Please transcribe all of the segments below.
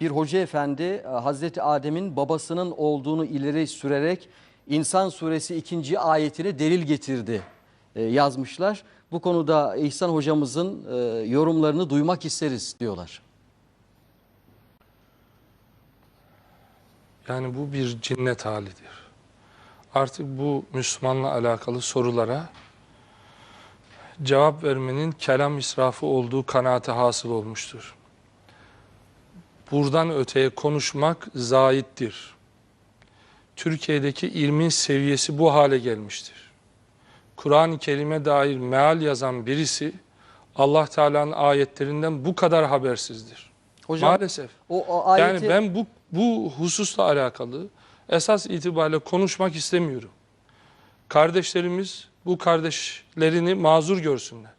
bir hoca efendi e, Hazreti Adem'in babasının olduğunu ileri sürerek İnsan suresi ikinci ayetine delil getirdi e, yazmışlar. Bu konuda İhsan hocamızın e, yorumlarını duymak isteriz diyorlar. Yani bu bir cinnet halidir. Artık bu Müslümanla alakalı sorulara cevap vermenin kelam israfı olduğu kanaati hasıl olmuştur. Buradan öteye konuşmak zahittir. Türkiye'deki ilmin seviyesi bu hale gelmiştir. Kur'an-ı Kerim'e dair meal yazan birisi Allah Teala'nın ayetlerinden bu kadar habersizdir. Hocam Maalesef. o, o ayeti Yani ben bu bu hususla alakalı esas itibariyle konuşmak istemiyorum. Kardeşlerimiz bu kardeşlerini mazur görsünler.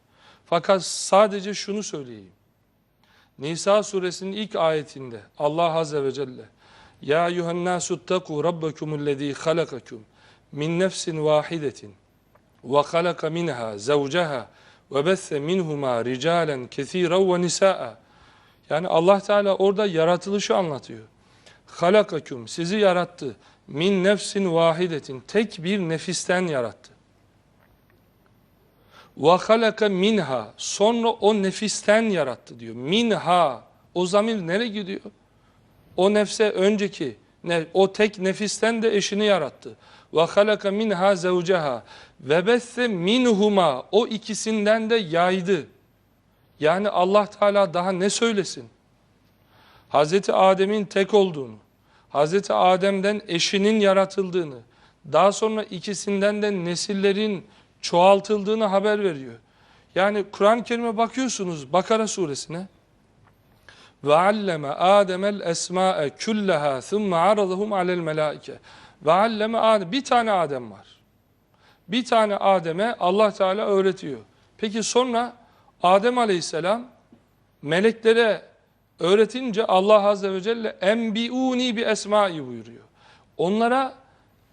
Fakat sadece şunu söyleyeyim. Nisa suresinin ilk ayetinde Allah azze ve celle Ya eyyuhennâsü ttekû rabbekumullezî halakakum min nefsin vahidetin ve halaka minha zevceha ve besse minhuma ricalen kesiren ve nisa'a yani Allah Teala orada yaratılışı anlatıyor. Halakakum sizi yarattı. Min nefsin vahidetin tek bir nefisten yarattı. Halaka minha sonra o nefisten yarattı diyor. Minha o zamir nereye gidiyor? O nefse önceki o tek nefisten de eşini yarattı. Halaka minha ve besse minhuma o ikisinden de yaydı. Yani Allah Teala daha ne söylesin? Hazreti Adem'in tek olduğunu, Hazreti Adem'den eşinin yaratıldığını, daha sonra ikisinden de nesillerin çoğaltıldığını haber veriyor. Yani Kur'an-ı Kerim'e bakıyorsunuz Bakara suresine. Ve alleme Adem'el esma'e külleha thumma aradahum alel melaike. Ve alleme Adem. Bir tane Adem var. Bir tane Adem'e Allah Teala öğretiyor. Peki sonra Adem Aleyhisselam meleklere öğretince Allah Azze ve Celle enbiuni bi esmai buyuruyor. Onlara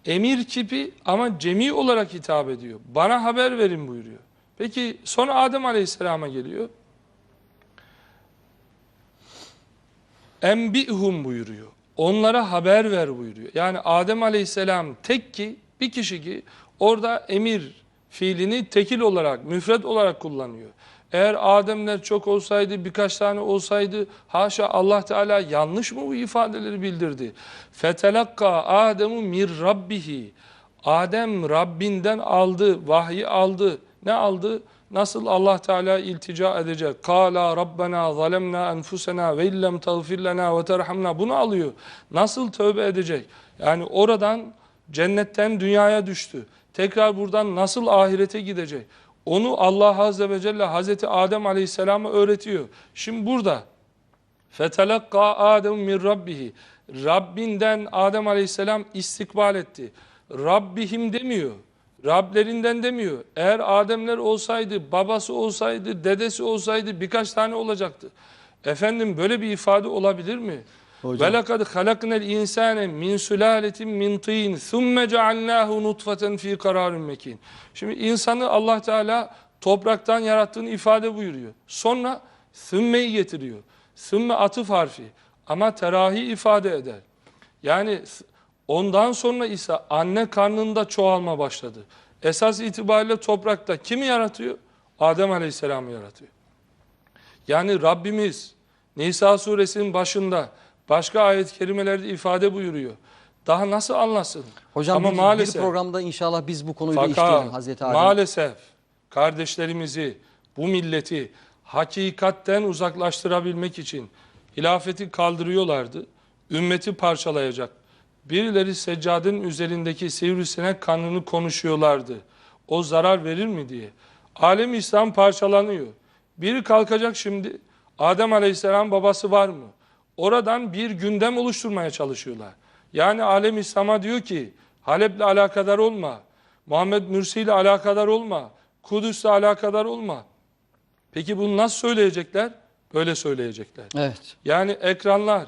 emir kipi ama cemi olarak hitap ediyor. Bana haber verin buyuruyor. Peki sonra Adem Aleyhisselam'a geliyor. Enbihum buyuruyor. Onlara haber ver buyuruyor. Yani Adem Aleyhisselam tek ki bir kişi ki orada emir fiilini tekil olarak, müfred olarak kullanıyor. Eğer Ademler çok olsaydı, birkaç tane olsaydı, haşa Allah Teala yanlış mı bu ifadeleri bildirdi? Fetelakka Ademu mir rabbihi. Adem Rabbinden aldı, vahyi aldı. Ne aldı? Nasıl Allah Teala iltica edecek? Kala Rabbena zalemna enfusena ve illem tağfir lena ve terhamna. Bunu alıyor. Nasıl tövbe edecek? Yani oradan cennetten dünyaya düştü. Tekrar buradan nasıl ahirete gidecek? Onu Allah Azze ve Celle Hazreti Adem Aleyhisselam'a öğretiyor. Şimdi burada fetelakka Adem min rabbihi Rabbinden Adem Aleyhisselam istikbal etti. Rabbihim demiyor. Rablerinden demiyor. Eğer Ademler olsaydı, babası olsaydı, dedesi olsaydı birkaç tane olacaktı. Efendim böyle bir ifade olabilir mi? Hocam. Ve lekad halaknel insane min sulaletin min tin thumme cealnahu nutfeten fi kararın mekin. Şimdi insanı Allah Teala topraktan yarattığını ifade buyuruyor. Sonra thumme'yi getiriyor. Thumme atıf harfi ama terahi ifade eder. Yani ondan sonra ise anne karnında çoğalma başladı. Esas itibariyle toprakta kimi yaratıyor? Adem Aleyhisselam'ı yaratıyor. Yani Rabbimiz Nisa suresinin başında başka ayet-i kerimelerde ifade buyuruyor. Daha nasıl anlasın? hocam Ama bir, maalesef, bir programda inşallah biz bu konuyu işleyelim Hazreti Adem. maalesef kardeşlerimizi, bu milleti hakikatten uzaklaştırabilmek için hilafeti kaldırıyorlardı. Ümmeti parçalayacak. Birileri seccadenin üzerindeki sivrisinek kanını konuşuyorlardı. O zarar verir mi diye. Alem İslam parçalanıyor. Biri kalkacak şimdi. Adem Aleyhisselam babası var mı? Oradan bir gündem oluşturmaya çalışıyorlar. Yani Alem İslam'a diyor ki Halep'le alakadar olma. Muhammed Mürsi ile alakadar olma. Kudüs'le alakadar olma. Peki bunu nasıl söyleyecekler? Böyle söyleyecekler. Evet. Yani ekranlar,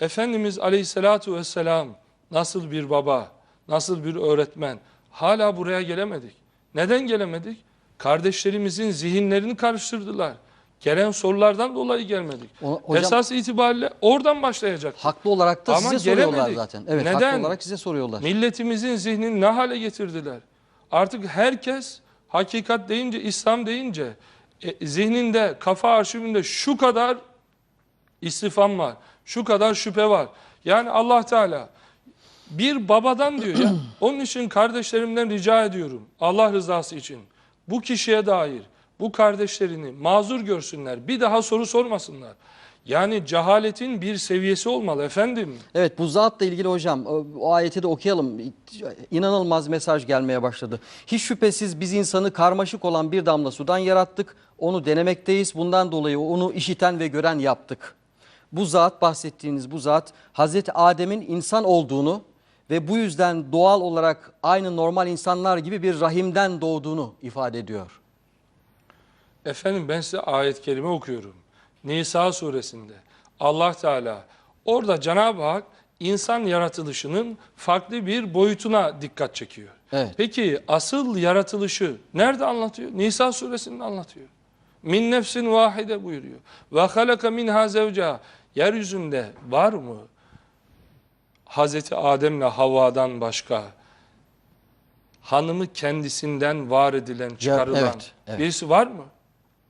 Efendimiz Aleyhisselatu Vesselam nasıl bir baba, nasıl bir öğretmen, hala buraya gelemedik. Neden gelemedik? Kardeşlerimizin zihinlerini karıştırdılar. Gelen sorulardan dolayı gelmedik. O- hocam- Esas itibariyle oradan başlayacak. Haklı olarak da Ama size soruyorlar gelemedik. zaten. Evet Neden? haklı olarak size soruyorlar. Milletimizin zihnini ne hale getirdiler? Artık herkes hakikat deyince, İslam deyince e, zihninde, kafa arşivinde şu kadar istifam var, şu kadar şüphe var. Yani Allah Teala bir babadan diyor ya. Onun için kardeşlerimden rica ediyorum. Allah rızası için. Bu kişiye dair bu kardeşlerini mazur görsünler. Bir daha soru sormasınlar. Yani cehaletin bir seviyesi olmalı efendim. Evet bu zatla ilgili hocam o, ayeti de okuyalım. İnanılmaz mesaj gelmeye başladı. Hiç şüphesiz biz insanı karmaşık olan bir damla sudan yarattık. Onu denemekteyiz. Bundan dolayı onu işiten ve gören yaptık. Bu zat bahsettiğiniz bu zat Hazreti Adem'in insan olduğunu ve bu yüzden doğal olarak aynı normal insanlar gibi bir rahimden doğduğunu ifade ediyor. Efendim ben size ayet-i kerime okuyorum. Nisa suresinde Allah Teala orada Cenab-ı Hak insan yaratılışının farklı bir boyutuna dikkat çekiyor. Evet. Peki asıl yaratılışı nerede anlatıyor? Nisa suresinde anlatıyor. Min nefsin vahide buyuruyor. Ve halaka minha zevca. Yeryüzünde var mı Hazreti Adem'le Havva'dan başka hanımı kendisinden var edilen, çıkarılan evet, evet. birisi var mı?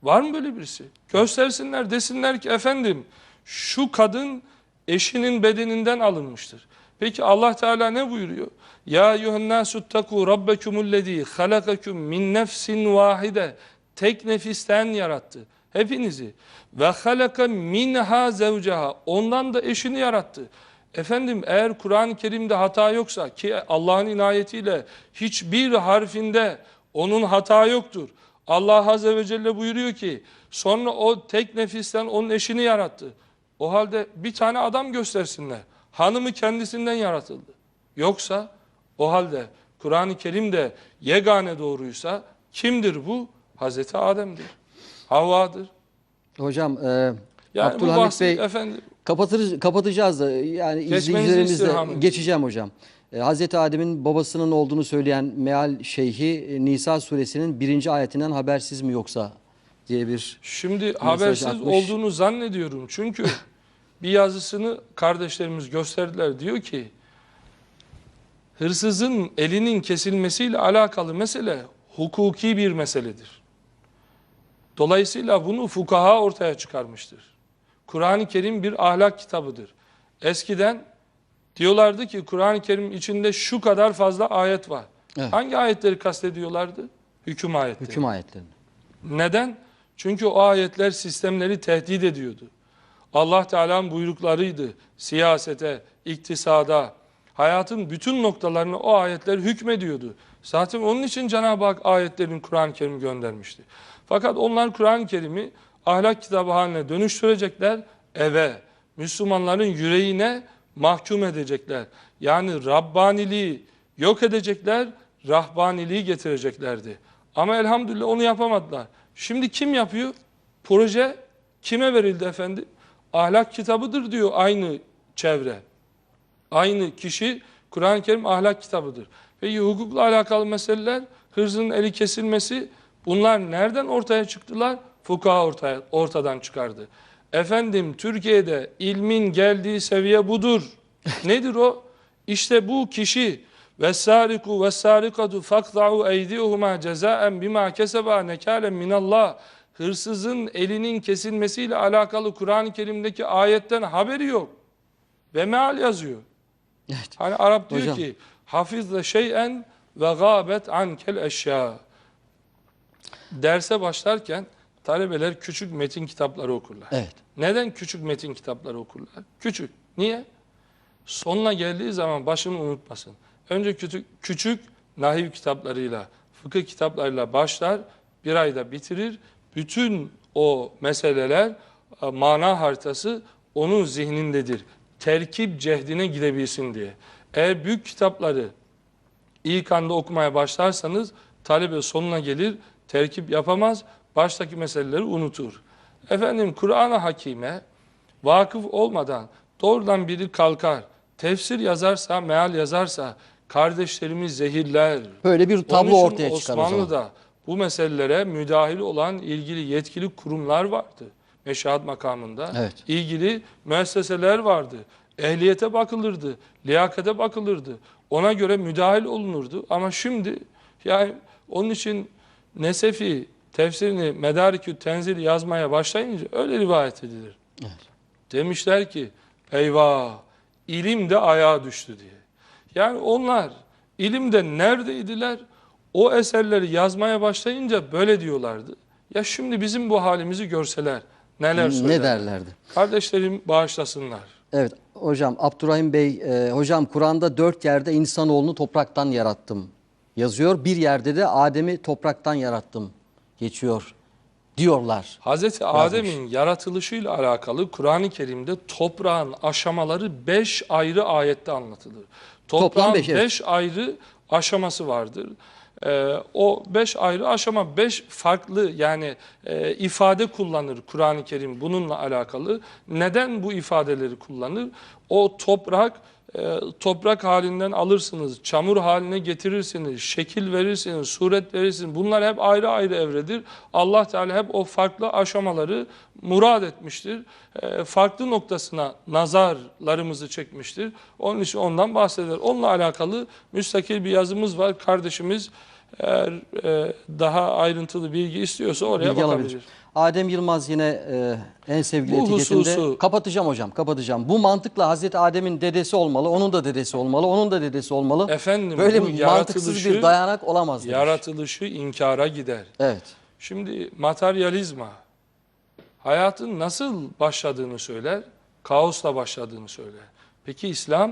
Var mı böyle birisi? Göstersinler desinler ki efendim şu kadın eşinin bedeninden alınmıştır. Peki Allah Teala ne buyuruyor? Ya yuhennâsuttaku rabbekumullezî halakakum min nefsin vahide. Tek nefisten yarattı. Hepinizi. Ve halaka minha zevcaha. Ondan da eşini yarattı. Efendim eğer Kur'an-ı Kerim'de hata yoksa ki Allah'ın inayetiyle hiçbir harfinde onun hata yoktur. Allah Azze ve Celle buyuruyor ki sonra o tek nefisten onun eşini yarattı. O halde bir tane adam göstersinler. Hanımı kendisinden yaratıldı. Yoksa o halde Kur'an-ı Kerim'de yegane doğruysa kimdir bu? Hazreti Adem'dir. Havva'dır. Hocam e, Yani Abdülhamit Bey efendim Kapatır, kapatacağız da yani izleyicilerimizle geçeceğim hocam. Ee, Hazreti Adem'in babasının olduğunu söyleyen Meal Şeyhi e, Nisa suresinin birinci ayetinden habersiz mi yoksa diye bir Şimdi habersiz atmış. olduğunu zannediyorum. Çünkü bir yazısını kardeşlerimiz gösterdiler. Diyor ki hırsızın elinin kesilmesiyle alakalı mesele hukuki bir meseledir. Dolayısıyla bunu fukaha ortaya çıkarmıştır. Kur'an-ı Kerim bir ahlak kitabıdır. Eskiden diyorlardı ki Kur'an-ı Kerim içinde şu kadar fazla ayet var. Evet. Hangi ayetleri kastediyorlardı? Hüküm ayetleri. hüküm ayetlerini. Neden? Çünkü o ayetler sistemleri tehdit ediyordu. Allah Teala'nın buyruklarıydı. Siyasete, iktisada, hayatın bütün noktalarını o ayetler hükmediyordu. Zaten onun için Cenab-ı Hak ayetlerin Kur'an-ı Kerim'i göndermişti. Fakat onlar Kur'an-ı Kerim'i ahlak kitabı haline dönüştürecekler eve, Müslümanların yüreğine mahkum edecekler. Yani Rabbaniliği yok edecekler, rahbaniliği getireceklerdi. Ama elhamdülillah onu yapamadılar. Şimdi kim yapıyor? Proje kime verildi efendim? Ahlak kitabıdır diyor aynı çevre. Aynı kişi Kur'an-ı Kerim ahlak kitabıdır. Peki hukukla alakalı meseleler, hırzın eli kesilmesi bunlar nereden ortaya çıktılar? Fukaha ortaya, ortadan çıkardı. Efendim Türkiye'de ilmin geldiği seviye budur. Nedir o? İşte bu kişi vessariku vessarikatu faqta'u eydihuma cezaen bima keseba nekalen minallah. Hırsızın elinin kesilmesiyle alakalı Kur'an-ı Kerim'deki ayetten haberi yok. Ve meal yazıyor. Evet. Hani Arap diyor Hocam. ki hafizle şeyen ve gâbet ankel eşya. Derse başlarken talebeler küçük metin kitapları okurlar. Evet. Neden küçük metin kitapları okurlar? Küçük. Niye? Sonuna geldiği zaman başını unutmasın. Önce küçük, küçük nahiv kitaplarıyla, fıkıh kitaplarıyla başlar, bir ayda bitirir. Bütün o meseleler, e, mana haritası onun zihnindedir. Terkip cehdine gidebilsin diye. Eğer büyük kitapları ilk anda okumaya başlarsanız talebe sonuna gelir, terkip yapamaz, baştaki meseleleri unutur. Efendim Kur'an-ı Hakime vakıf olmadan doğrudan biri kalkar, tefsir yazarsa, meal yazarsa kardeşlerimiz zehirler. Böyle bir tablo ortaya çıkar. Osmanlı'da bu meselelere müdahil olan ilgili yetkili kurumlar vardı. Meşahat makamında. Evet. ilgili müesseseler vardı. Ehliyete bakılırdı, liyakate bakılırdı. Ona göre müdahil olunurdu. Ama şimdi yani onun için Nesefi tefsirini Medarikü Tenzil yazmaya başlayınca öyle rivayet edilir. Evet. Demişler ki eyvah ilim de ayağa düştü diye. Yani onlar ilimde neredeydiler? O eserleri yazmaya başlayınca böyle diyorlardı. Ya şimdi bizim bu halimizi görseler neler söyler? Ne derlerdi? Kardeşlerim bağışlasınlar. Evet hocam Abdurrahim Bey e, hocam Kur'an'da dört yerde insanoğlunu topraktan yarattım yazıyor. Bir yerde de Adem'i topraktan yarattım geçiyor diyorlar. Hazreti Adem'in yaratılışıyla alakalı Kur'an-ı Kerim'de toprağın aşamaları beş ayrı ayette anlatılır. Toplam Toprağın beş, evet. beş ayrı aşaması vardır. Ee, o beş ayrı aşama beş farklı yani e, ifade kullanır Kur'an-ı Kerim bununla alakalı. Neden bu ifadeleri kullanır? O toprak toprak halinden alırsınız, çamur haline getirirsiniz, şekil verirsiniz, suret verirsiniz. Bunlar hep ayrı ayrı evredir. Allah Teala hep o farklı aşamaları murad etmiştir. E, farklı noktasına nazarlarımızı çekmiştir. Onun için ondan bahseder. Onunla alakalı müstakil bir yazımız var. Kardeşimiz eğer e, daha ayrıntılı bilgi istiyorsa oraya Bilgi bakabilir. alabilir. Adem Yılmaz yine e, en sevgili Bu etiketinde hususu- kapatacağım hocam kapatacağım. Bu mantıkla Hazreti Adem'in dedesi olmalı, onun da dedesi olmalı, onun da dedesi olmalı. Efendim Böyle bu mantıksız bir dayanak olamaz. demiş. Yaratılışı inkara gider. Evet. Şimdi materyalizma hayatın nasıl başladığını söyler, kaosla başladığını söyler. Peki İslam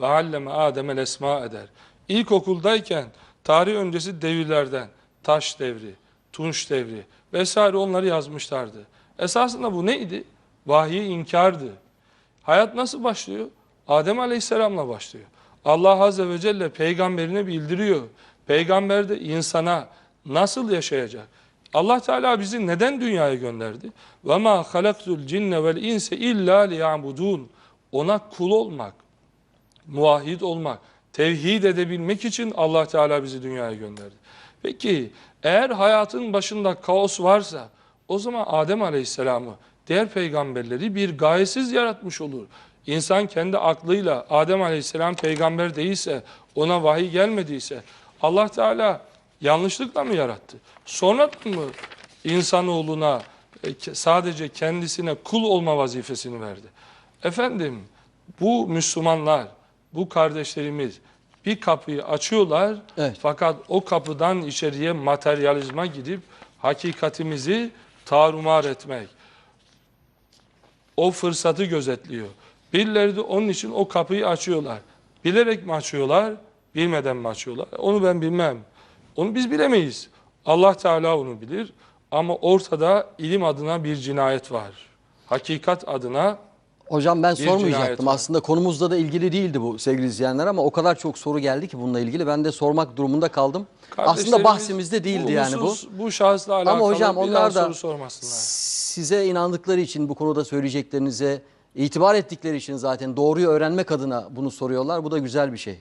ve alleme Adem'el esma eder. İlkokuldayken tarih öncesi devirlerden taş devri, tunç devri vesaire onları yazmışlardı. Esasında bu neydi? Vahiy inkardı. Hayat nasıl başlıyor? Adem Aleyhisselam'la başlıyor. Allah Azze ve Celle peygamberine bildiriyor. Peygamber de insana nasıl yaşayacak? Allah Teala bizi neden dünyaya gönderdi? Ve ma halaktul cinne vel inse illa liyabudun. Ona kul olmak, muvahhid olmak, tevhid edebilmek için Allah Teala bizi dünyaya gönderdi. Peki eğer hayatın başında kaos varsa o zaman Adem Aleyhisselam'ı diğer peygamberleri bir gayesiz yaratmış olur. İnsan kendi aklıyla Adem Aleyhisselam peygamber değilse, ona vahiy gelmediyse Allah Teala yanlışlıkla mı yarattı? Sonra mı insanoğluna e, sadece kendisine kul olma vazifesini verdi? Efendim bu Müslümanlar, bu kardeşlerimiz bir kapıyı açıyorlar Evet. fakat o kapıdan içeriye materyalizma gidip hakikatimizi tarumar etmek. O fırsatı gözetliyor. Birileri de onun için o kapıyı açıyorlar. Bilerek mi açıyorlar, bilmeden mi açıyorlar? Onu ben bilmem. Onu biz bilemeyiz. Allah Teala onu bilir. Ama ortada ilim adına bir cinayet var. Hakikat adına Hocam ben Bir sormayacaktım. Aslında konumuzda da ilgili değildi bu sevgili izleyenler ama o kadar çok soru geldi ki bununla ilgili. Ben de sormak durumunda kaldım. Aslında bahsimizde değildi yani bu. Bu şahısla alakalı Ama hocam bir onlar da soru sormasınlar. size inandıkları için bu konuda söyleyeceklerinize itibar ettikleri için zaten doğruyu öğrenmek adına bunu soruyorlar. Bu da güzel bir şey.